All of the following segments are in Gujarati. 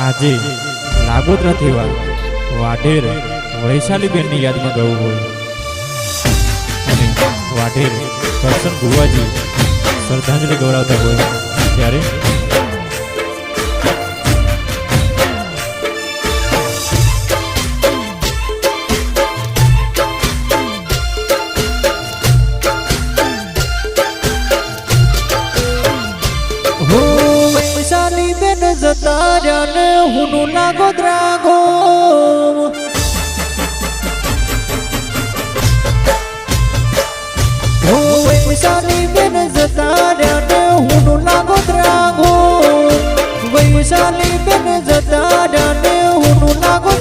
આજે લાગોદરા થેવા વાઢેર વૈશાલીબેનની યાદમાં ગયું હોય. અને વાઢેર કરશન ગુવાજી શ્રદ્ધાંજલિ ગૌરાવતા હોય ત્યારે કર્યાને હુનું લાગો દ્રાગો વૈશાલી બેન જતા રહ્યાને હુનું લાગો દ્રાગો વૈશાલી બેન જતા રહ્યાને હુનું લાગો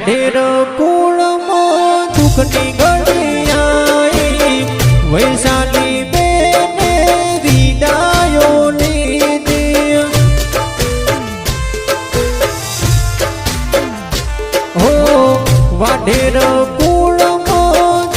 ઢેર કુળમાં દુઃખની ગળી આવી વૈશાલી બેને વિદાયો લીધી હો વાઢેર કુળમાં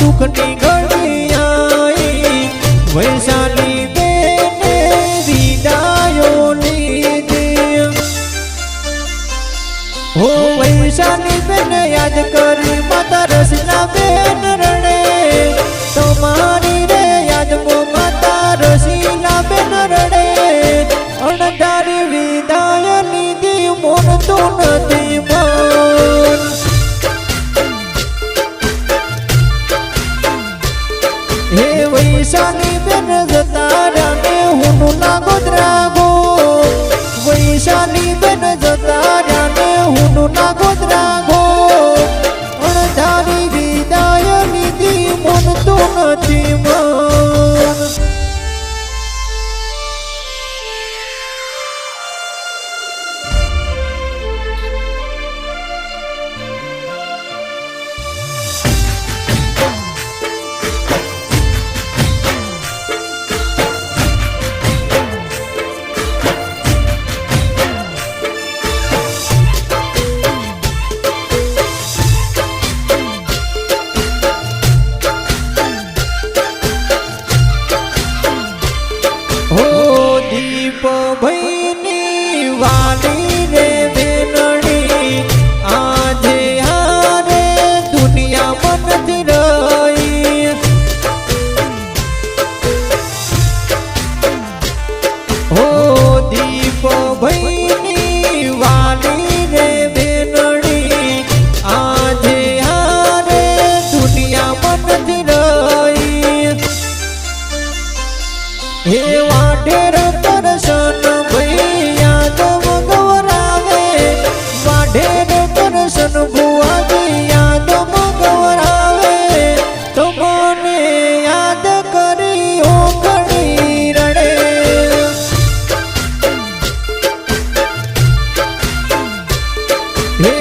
એવા ઢેર પરસન ભૈયા તો મગવરાવે વાઢેર પરસન ભુવા ભૈયા તો મગવરાવે તો મને યાદ કરી ઓ ઘણી રડે. હે